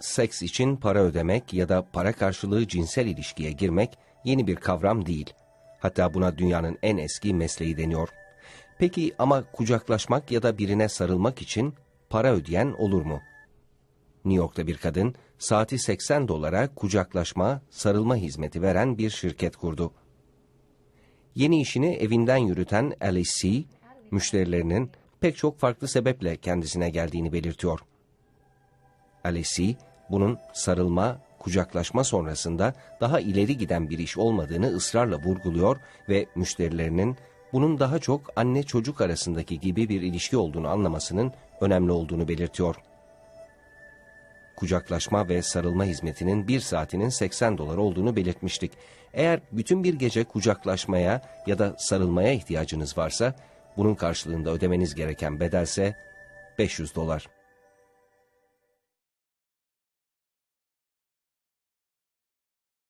seks için para ödemek ya da para karşılığı cinsel ilişkiye girmek yeni bir kavram değil. Hatta buna dünyanın en eski mesleği deniyor. Peki ama kucaklaşmak ya da birine sarılmak için para ödeyen olur mu? New York'ta bir kadın saati 80 dolara kucaklaşma, sarılma hizmeti veren bir şirket kurdu. Yeni işini evinden yürüten Alice C., müşterilerinin pek çok farklı sebeple kendisine geldiğini belirtiyor. C., bunun sarılma, kucaklaşma sonrasında daha ileri giden bir iş olmadığını ısrarla vurguluyor ve müşterilerinin bunun daha çok anne çocuk arasındaki gibi bir ilişki olduğunu anlamasının önemli olduğunu belirtiyor. Kucaklaşma ve sarılma hizmetinin bir saatinin 80 dolar olduğunu belirtmiştik. Eğer bütün bir gece kucaklaşmaya ya da sarılmaya ihtiyacınız varsa, bunun karşılığında ödemeniz gereken bedelse 500 dolar.